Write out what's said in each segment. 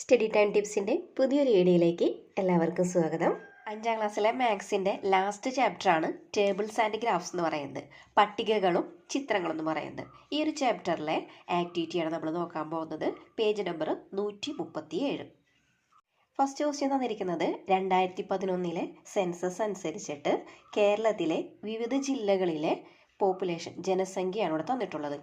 Study time ടിപ്സിന്റെ പുതിയൊരു വീഡിയോയിലേക്ക് എല്ലാവർക്കും സ്വാഗതം. അഞ്ചാം ക്ലാസ്സിലെ മാത്സിന്റെ ലാസ്റ്റ് ചാപ്റ്ററാണ് ടേബിൾസ് ആൻഡ് ഗ്രാഫ്സ് എന്ന് പറയുന്നത്. പട്ടികകളും ചിത്രങ്ങളും എന്ന് പറയുന്നത്. ഈ ഒരു ചാപ്റ്ററിലെ ആക്ടിവിറ്റിയാണ് നമ്മൾ നോക്കാൻ പോകുന്നത്. പേജ് നമ്പർ നൂറ്റി മുപ്പത്തി ഏഴ് ഫസ്റ്റ് ക്വസ്റ്റ്യൻ തന്നിരിക്കുന്നത് രണ്ടായിരത്തി പതിനൊന്നിലെ സെൻസസ് അനുസരിച്ചിട്ട് കേരളത്തിലെ വിവിധ ജില്ലകളിലെ പോപ്പുലേഷൻ ജനസംഖ്യയാണ് ഇവിടെ തന്നിട്ടുള്ളത്.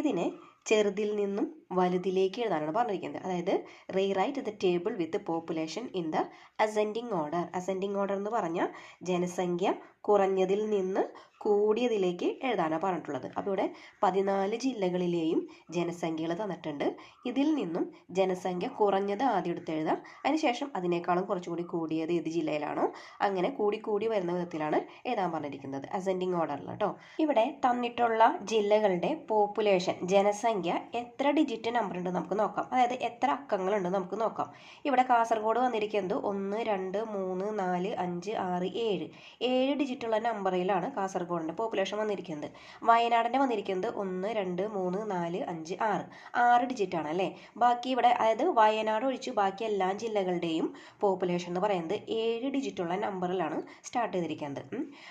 ഇതിനെ ചെറുതിൽ നിന്നും വലുതിലേക്ക് എഴുതാനാണ് പറഞ്ഞിരിക്കുന്നത്. അതായത് rewrite the table with population in the ascending order ascending order എന്ന് പറഞ്ഞാൽ ജനസംഖ്യ കുറഞ്ഞതിൽ നിന്ന് കൂടിയതിലേക്ക് എഴുതാനാണ് പറഞ്ഞിട്ടുള്ളത്. അപ്പോൾ ഇവിടെ പതിനാല് ജില്ലകളിലെയും ജനസംഖ്യകൾ തന്നിട്ടുണ്ട്. ഇതിൽ നിന്നും ജനസംഖ്യ കുറഞ്ഞത് ആദ്യം എടുത്ത് എഴുതാം. അതിനുശേഷം അതിനേക്കാളും കുറച്ചുകൂടി കൂടിയത് ഏത് ജില്ലയിലാണോ അങ്ങനെ കൂടി കൂടി വരുന്ന വിധത്തിലാണ് എഴുതാൻ പറഞ്ഞിരിക്കുന്നത്. അസെൻഡിങ് ഓർഡറിൽ കേട്ടോ ഇവിടെ തന്നിട്ടുള്ള ജില്ലകളുടെ പോപ്പുലേഷൻ ജനസംഖ്യ എത്ര ഡിജിറ്റ് നമ്പർ ഉണ്ട് നമുക്ക് നോക്കാം. അതായത് എത്ര അക്കങ്ങളുണ്ട് നമുക്ക് നോക്കാം. ഇവിടെ കാസർഗോഡ് വന്നിരിക്കുന്നത് ഒന്ന് രണ്ട് മൂന്ന് നാല് അഞ്ച് ആറ് ഏഴ്. ഏഴ് ഡിജിറ്റുള്ള നമ്പറിലാണ് കാസർഗോഡിന്റെ പോപ്പുലേഷൻ വന്നിരിക്കുന്നത്. വയനാടിന്റെ വന്നിരിക്കുന്നത് ഒന്ന് രണ്ട് മൂന്ന് നാല് അഞ്ച് ആറ്. ആറ് ഡിജിറ്റ് ആണ് അല്ലേ? ബാക്കി ഇവിടെ അതായത് വയനാട് ഒഴിച്ച് ബാക്കി എല്ലാ ജില്ലകളുടെയും പോപ്പുലേഷൻ എന്ന് പറയുന്നത് ഏഴ് ഡിജിറ്റുള്ള നമ്പറിലാണ് സ്റ്റാർട്ട് ചെയ്തിരിക്കുന്നത്.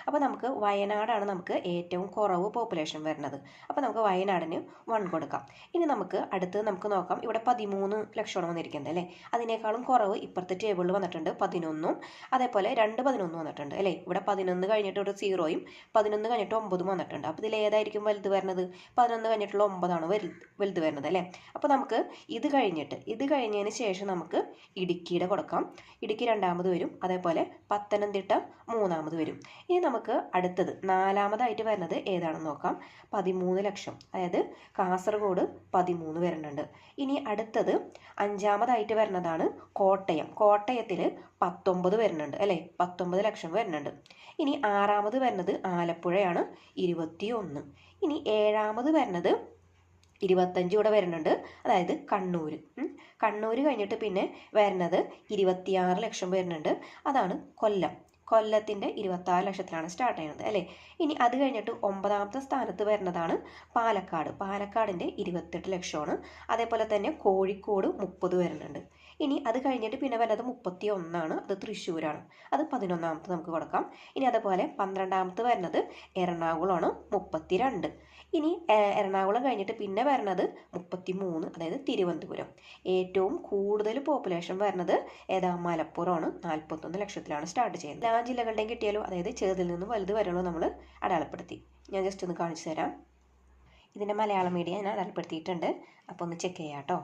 അപ്പോൾ നമുക്ക് വയനാടാണ് നമുക്ക് ഏറ്റവും കുറവ് പോപ്പുലേഷൻ വരുന്നത്. അപ്പോൾ നമുക്ക് വയനാടിന് വൺ കൊടുക്കാം. ഇനി നമുക്ക് അടുത്ത് നമുക്ക് നോക്കാം. ഇവിടെ പതിമൂന്ന് ലക്ഷമാണ് വന്നിരിക്കുന്നത് അല്ലേ? അതിനേക്കാളും കുറവ് ഇപ്പുറത്തെ ടേബിളിൽ വന്നിട്ടുണ്ട് പതിനൊന്നും. അതേപോലെ രണ്ട് പതിനൊന്നും വന്നിട്ടുണ്ട് അല്ലേ? ഇവിടെ പതിനൊന്ന് കഴിഞ്ഞിട്ട് ഒരു സീറോയും പതിനൊന്ന് കഴിഞ്ഞിട്ട് ഒമ്പതും വന്നിട്ടുണ്ട്. അപ്പോൾ ഇതിൽ ഏതായിരിക്കും വലുത് വരുന്നത് പതിനൊന്ന് കഴിഞ്ഞിട്ടുള്ള ഒമ്പതാണ് വലുത് വലുത് വരുന്നത് അല്ലേ? അപ്പോൾ നമുക്ക് ഇത് കഴിഞ്ഞിട്ട് ഇത് കഴിഞ്ഞതിന് ശേഷം നമുക്ക് ഇടുക്കിയുടെ കൊടുക്കാം. ഇടുക്കി രണ്ടാമത് വരും അതേപോലെ പത്തനംതിട്ട മൂന്നാമത് വരും. ഇനി നമുക്ക് അടുത്തത് നാലാമതായിട്ട് വരുന്നത് ഏതാണെന്ന് നോക്കാം. പതിമൂന്ന് ലക്ഷം അതായത് കാസർഗോഡ് പതിമൂന്ന് വരുന്നുണ്ട് ഇനി അടുത്തത് അഞ്ചാമതായിട്ട് വരുന്നതാണ് കോട്ടയം. കോട്ടയത്തിൽ പത്തൊമ്പത് വരുന്നുണ്ട് അല്ലേ? പത്തൊമ്പത് ലക്ഷം വരുന്നുണ്ട് ഇനി ആറാമത് വരുന്നത് ആലപ്പുഴയാണ് ഇരുപത്തി ഒന്ന് ഇനി ഏഴാമത് വരുന്നത് ഇരുപത്തഞ്ച് കൂടെ വരുന്നുണ്ട് അതായത് കണ്ണൂർ കണ്ണൂർ കഴിഞ്ഞിട്ട് പിന്നെ വരുന്നത് ഇരുപത്തിയാറ് ലക്ഷം വരുന്നുണ്ട് അതാണ് കൊല്ലം. കൊല്ലത്തിന്റെ ഇരുപത്താറ് ലക്ഷത്തിലാണ് സ്റ്റാർട്ട് ചെയ്യുന്നത് അല്ലേ? ഇനി അത് കഴിഞ്ഞിട്ട് ഒമ്പതാമത്തെ സ്ഥാനത്ത് വരുന്നതാണ് പാലക്കാട്. പാലക്കാടിന്റെ ഇരുപത്തെട്ട് ലക്ഷമാണ്. അതേപോലെ തന്നെ കോഴിക്കോട് മുപ്പത് വരുന്നുണ്ട്. ഇനി അത് കഴിഞ്ഞിട്ട് പിന്നെ വരുന്നത് മുപ്പത്തി ഒന്നാണ് അത് തൃശ്ശൂരാണ്. അത് പതിനൊന്നാമത്തെ നമുക്ക് കൊടുക്കാം. ഇനി അതുപോലെ പന്ത്രണ്ടാമത്തെ വരുന്നത് എറണാകുളമാണ്. മുപ്പത്തി രണ്ട് ഇനി എറണാകുളം കഴിഞ്ഞിട്ട് പിന്നെ വരുന്നത് മുപ്പത്തി മൂന്ന് അതായത് തിരുവനന്തപുരം. ഏറ്റവും കൂടുതൽ പോപ്പുലേഷൻ വരുന്നത് ഏതാ? മലപ്പുറമാണ്. നാൽപ്പത്തൊന്ന് ലക്ഷത്തിലാണ് സ്റ്റാർട്ട് ചെയ്യുന്നത്. എല്ലാ ജില്ലകളുടെയും കിട്ടിയാലോ? അതായത് ചെറുതിൽ നിന്ന് വലുത് വരെയുള്ളൂ നമ്മൾ അടയാളപ്പെടുത്തി. ഞാൻ ജസ്റ്റ് ഒന്ന് കാണിച്ചു തരാം. ഇതിന്റെ മലയാളം മീഡിയ ഞാൻ അടയാളപ്പെടുത്തിയിട്ടുണ്ട്. അപ്പോൾ ഒന്ന് ചെക്ക് ചെയ്യാം കേട്ടോ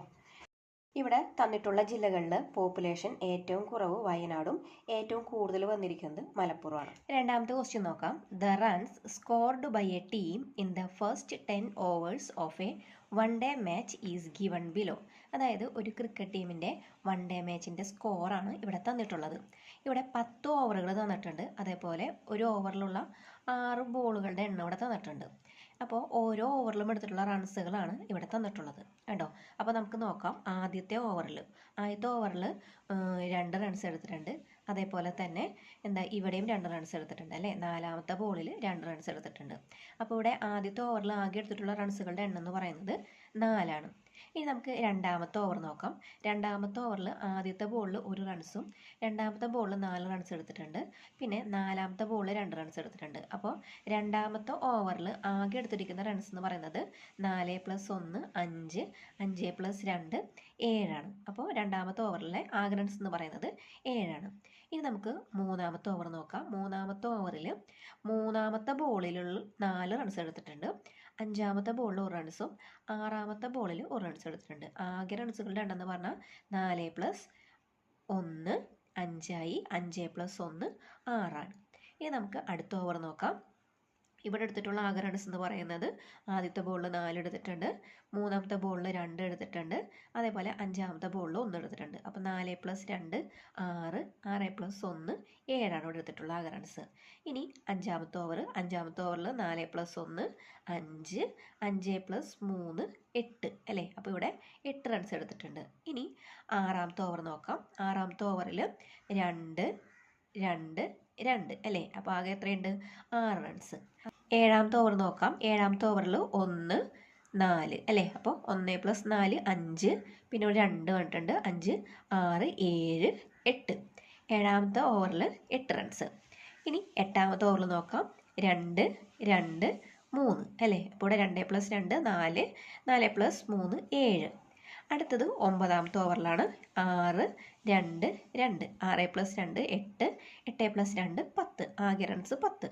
ഇവിടെ തന്നിട്ടുള്ള ജില്ലകളിൽ പോപ്പുലേഷൻ ഏറ്റവും കുറവ് വയനാടും ഏറ്റവും കൂടുതൽ വന്നിരിക്കുന്നത് മലപ്പുറമാണ്. രണ്ടാമത്തെ ക്വസ്റ്റ്യൻ നോക്കാം. The runs scored by a team in the first ten overs of a one day match is given below അതായത് ഒരു ക്രിക്കറ്റ് ടീമിന്റെ വൺ ഡേ മാച്ചിന്റെ സ്കോറാണ് ഇവിടെ തന്നിട്ടുള്ളത്. ഇവിടെ പത്ത് ഓവറുകൾ തന്നിട്ടുണ്ട്. അതേപോലെ ഒരു ഓവറിലുള്ള ആറ് ബോളുകളുടെ എണ്ണം ഇവിടെ തന്നിട്ടുണ്ട്. അപ്പോൾ ഓരോ ഓവറിലും എടുത്തിട്ടുള്ള റൺസുകളാണ് ഇവിടെ തന്നിട്ടുള്ളത്. കേട്ടോ അപ്പോൾ നമുക്ക് നോക്കാം ആദ്യത്തെ ഓവറിൽ ആദ്യത്തെ ഓവറിൽ രണ്ട് റൺസ് എടുത്തിട്ടുണ്ട്. അതേപോലെ തന്നെ എന്താ ഇവിടെയും രണ്ട് റൺസ് എടുത്തിട്ടുണ്ട് അല്ലേ? നാലാമത്തെ ബോളിൽ രണ്ട് റൺസ് എടുത്തിട്ടുണ്ട്. അപ്പോൾ ഇവിടെ ആദ്യത്തെ ഓവറിൽ ആകെ എടുത്തിട്ടുള്ള റൺസുകളുടെ എണ്ണം എന്ന് പറയുന്നത് നാലാണ്. ഇനി നമുക്ക് രണ്ടാമത്തെ ഓവർ നോക്കാം. രണ്ടാമത്തെ ഓവറിൽ ആദ്യത്തെ ബോളിൽ ഒരു റൺസും രണ്ടാമത്തെ ബോളിൽ നാല് റൺസ് എടുത്തിട്ടുണ്ട്. പിന്നെ നാലാമത്തെ ബോളിൽ രണ്ട് റൺസ് എടുത്തിട്ടുണ്ട്. അപ്പോൾ രണ്ടാമത്തെ ഓവറിൽ ആകെ എടുത്തിരിക്കുന്ന റൺസ് എന്ന് പറയുന്നത് നാല് പ്ലസ് ഒന്ന് അഞ്ച് അഞ്ച് പ്ലസ് രണ്ട് ഏഴാണ്. അപ്പോൾ രണ്ടാമത്തെ ഓവറിലെ ആകെ റൺസ് എന്ന് പറയുന്നത് ഏഴാണ്. ഇനി നമുക്ക് മൂന്നാമത്തെ ഓവർ നോക്കാം. മൂന്നാമത്തെ ഓവറിൽ മൂന്നാമത്തെ ബോളിലുള്ള നാല് റൺസ് എടുത്തിട്ടുണ്ട്. അഞ്ചാമത്തെ ബോളിൽ ഒരു റൺസും ആറാമത്തെ ബോളിൽ ഒരു റൺസ് എടുത്തിട്ടുണ്ട്. ആകെ റൺസുകളുടെ എണ്ണം എന്ന് പറഞ്ഞാൽ നാല് പ്ലസ് ഒന്ന് അഞ്ചായി അഞ്ച് പ്ലസ് ഒന്ന് ആറാണ്. ഇനി നമുക്ക് അടുത്ത ഓവർ നോക്കാം. ഇവിടെ എടുത്തിട്ടുള്ള ആകെ റൺസ് എന്ന് പറയുന്നത് ആദ്യത്തെ ബോളിൽ നാല് എടുത്തിട്ടുണ്ട് മൂന്നാമത്തെ ബോളിൽ രണ്ട് എടുത്തിട്ടുണ്ട് അതേപോലെ അഞ്ചാമത്തെ ബോളിൽ ഒന്ന് എടുത്തിട്ടുണ്ട്. അപ്പോൾ നാല് പ്ലസ് രണ്ട് ആറ് ആറ് പ്ലസ് ഒന്ന് ഏഴാണ് ഇവിടെ എടുത്തിട്ടുള്ള ആകെ റൺസ് ഇനി അഞ്ചാമത്തെ ഓവർ അഞ്ചാമത്തെ ഓവറിൽ നാല് പ്ലസ് ഒന്ന് അഞ്ച് അഞ്ച് പ്ലസ് മൂന്ന് എട്ട് അല്ലേ? അപ്പോൾ ഇവിടെ എട്ട് റൺസ് എടുത്തിട്ടുണ്ട്. ഇനി ആറാമത്തെ ഓവർ നോക്കാം. ആറാമത്തെ ഓവറിൽ രണ്ട് രണ്ട് രണ്ട് അല്ലേ? അപ്പോൾ ആകെ എത്രയുണ്ട്? ആറ് റൺസ് ഏഴാമത്തെ ഓവർ നോക്കാം. ഏഴാമത്തെ ഓവറിൽ ഒന്ന് നാല് അല്ലേ? അപ്പോൾ ഒന്ന് പ്ലസ് നാല് അഞ്ച് പിന്നെ ഒരു രണ്ട് വന്നിട്ടുണ്ട്. അഞ്ച് ആറ് ഏഴ് എട്ട്. ഏഴാമത്തെ ഓവറിൽ എട്ട് റൺസ് ഇനി എട്ടാമത്തെ ഓവറിൽ നോക്കാം. രണ്ട് രണ്ട് മൂന്ന് അല്ലേ? അപ്പോൾ ഇവിടെ രണ്ട് പ്ലസ് രണ്ട് നാല് നാല് പ്ലസ് മൂന്ന് ഏഴ്. അടുത്തത് ഒമ്പതാമത്തെ ഓവറിലാണ് ആറ് രണ്ട് രണ്ട്. ആറ് പ്ലസ് രണ്ട് എട്ട്. എട്ട് പ്ലസ് രണ്ട് പത്ത്. ആകെ റൺസ് പത്ത്.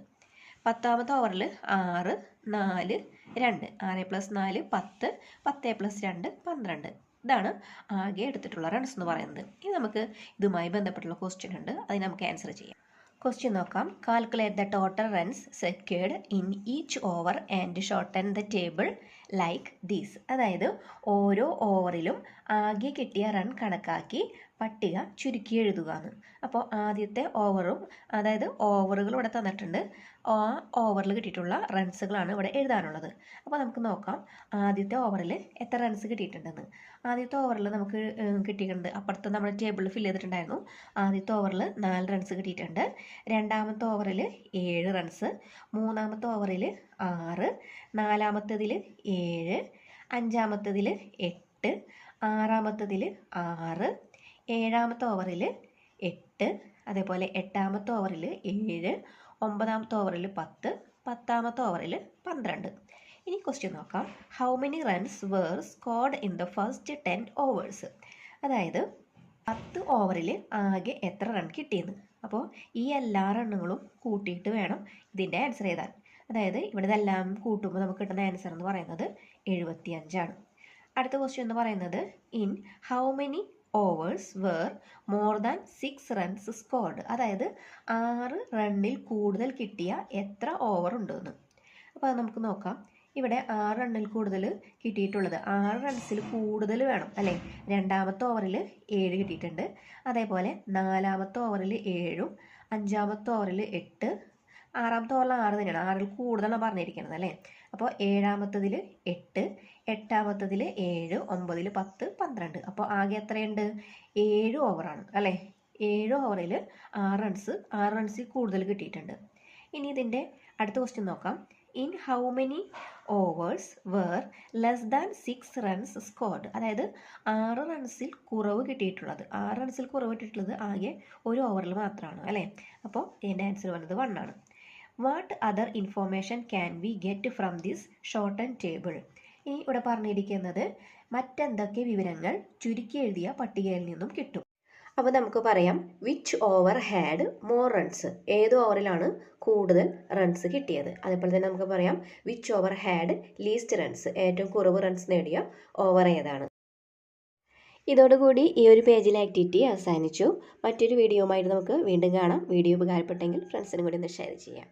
പത്താമത്തെ ഓവറിൽ ആറ് നാല് രണ്ട്. ആറ് പ്ലസ് നാല് പത്ത്. പത്ത് പ്ലസ് രണ്ട് പന്ത്രണ്ട്. ഇതാണ് ആകെ എടുത്തിട്ടുള്ള റൺസ് എന്ന് പറയുന്നത്. ഇനി നമുക്ക് ഇതുമായി ബന്ധപ്പെട്ടുള്ള ക്വസ്റ്റ്യൻ ഉണ്ട്. അതിന് നമുക്ക് ആൻസർ ചെയ്യാം. ക്വസ്റ്റ്യൻ നോക്കാം. Calculate the total runs secured in each over and shorten the table like these അതായത് ഓരോ ഓവറിലും ആകെ കിട്ടിയ റൺ കണക്കാക്കി പട്ടിക ചുരുക്കി എഴുതുക എന്ന് അപ്പോൾ ആദ്യത്തെ ഓവറും അതായത് ഓവറുകൾ ഇവിടെ തന്നിട്ടുണ്ട്. ആ ഓവറിൽ കിട്ടിയിട്ടുള്ള റൺസുകളാണ് ഇവിടെ എഴുതാനുള്ളത്. അപ്പോൾ നമുക്ക് നോക്കാം ആദ്യത്തെ ഓവറിൽ എത്ര റൺസ് കിട്ടിയിട്ടുണ്ടെന്ന്. ആദ്യത്തെ ഓവറിൽ നമുക്ക് കിട്ടിയിട്ടുണ്ട് അപ്പുറത്ത് നമ്മൾ ടേബിളിൽ ഫില്ല് ചെയ്തിട്ടുണ്ടായിരുന്നു. ആദ്യത്തെ ഓവറിൽ നാല് റൺസ് കിട്ടിയിട്ടുണ്ട്. രണ്ടാമത്തെ ഓവറിൽ ഏഴ് റൺസ്. മൂന്നാമത്തെ ഓവറിൽ ആറ്. നാലാമത്തതിൽ ഏഴ്. അഞ്ചാമത്തതിൽ എട്ട്. ആറാമത്തതിൽ ആറ്. ഏഴാമത്തെ ഓവറിൽ എട്ട് അതേപോലെ എട്ടാമത്തെ ഓവറിൽ ഏഴ് ഒമ്പതാമത്തെ ഓവറിൽ പത്ത് പത്താമത്തെ ഓവറിൽ പന്ത്രണ്ട്. ഇനി ക്വസ്റ്റ്യൻ നോക്കാം. How many runs were scored in the first ten overs അതായത് പത്ത് ഓവറിൽ ആകെ എത്ര റൺ കിട്ടിയെന്ന്. അപ്പോൾ ഈ എല്ലാ റണ്ണുകളും കൂട്ടിയിട്ട് വേണം ഇതിന്റെ ആൻസർ എഴുതാൻ. അതായത് ഇവിടെ ഇതെല്ലാം കൂട്ടുമ്പോൾ നമുക്ക് കിട്ടുന്ന ആൻസർ എന്ന് പറയുന്നത് എഴുപത്തി അഞ്ചാണ് അടുത്ത ക്വസ്റ്റ്യൻ എന്ന് പറയുന്നത് in how many overs were more than six runs scored അതായത് ആറ് റണ്ണിൽ കൂടുതൽ കിട്ടിയ എത്ര ഓവർ ഉണ്ടെന്ന്. അപ്പോൾ അത് നമുക്ക് നോക്കാം. ഇവിടെ ആറ് റണ്ണിൽ കൂടുതൽ കിട്ടിയിട്ടുള്ളത് ആറ് റൺസിൽ കൂടുതൽ വേണം. അല്ലേ? രണ്ടാമത്തെ ഓവറിൽ ഏഴ് കിട്ടിയിട്ടുണ്ട്. അതേപോലെ നാലാമത്തെ ഓവറിൽ ഏഴും അഞ്ചാമത്തെ ഓവറിൽ എട്ട് ആറാമത്തെ ആറ് തന്നെയാണ്. ആറിൽ കൂടുതലാണ് പറഞ്ഞിരിക്കുന്നത് അല്ലേ? അപ്പോൾ ഏഴാമത്തതിൽ എട്ട് എട്ടാമത്തതിൽ ഏഴ് ഒമ്പതിൽ പത്ത് പന്ത്രണ്ട്. അപ്പോൾ ആകെ എത്രയുണ്ട്? ഏഴ് ഓവറാണ് അല്ലേ? ഏഴ് ഓവറിൽ ആറ് റൺസ് ആറ് റൺസിൽ കൂടുതൽ കിട്ടിയിട്ടുണ്ട്. ഇനി ഇതിന്റെ അടുത്ത ക്വസ്റ്റ്യൻ നോക്കാം. In how many overs were less than six runs scored അതായത് ആറ് റൺസിൽ കുറവ് കിട്ടിയിട്ടുള്ളത്. ആറ് റൺസിൽ കുറവ് കിട്ടിയിട്ടുള്ളത് ആകെ ഒരു ഓവറിൽ മാത്രമാണ് അല്ലേ? അപ്പോൾ ഇതിന്റെ ആൻസർ വന്നത് വൺ ആണ്. What other information can we get from this short and table ഇനി ഇവിടെ പറഞ്ഞിരിക്കുന്നത് മറ്റെന്തൊക്കെ വിവരങ്ങൾ ചുരുക്കി എഴുതിയ പട്ടികയിൽ നിന്നും കിട്ടും. അപ്പോൾ നമുക്ക് പറയാം which over had more runs ഏത് ഓവറിലാണ് കൂടുതൽ റൺസ് കിട്ടിയത്? അതേപോലെ തന്നെ നമുക്ക് പറയാം which over had least runs ഏറ്റവും കുറവ് റൺസ് നേടിയ ഓവർ ഏതാണ്? ഇതോടുകൂടി ഈ ഒരു പേജിലെ ആക്ടിവിറ്റി അവസാനിച്ചു. മറ്റൊരു വീഡിയോയുമായിട്ട് നമുക്ക് വീണ്ടും കാണാം. വീഡിയോ ഉപകാരപ്പെട്ടെങ്കിൽ ഫ്രണ്ട്സിനും കൂടി ഒന്ന് ഷെയർ ചെയ്യാം.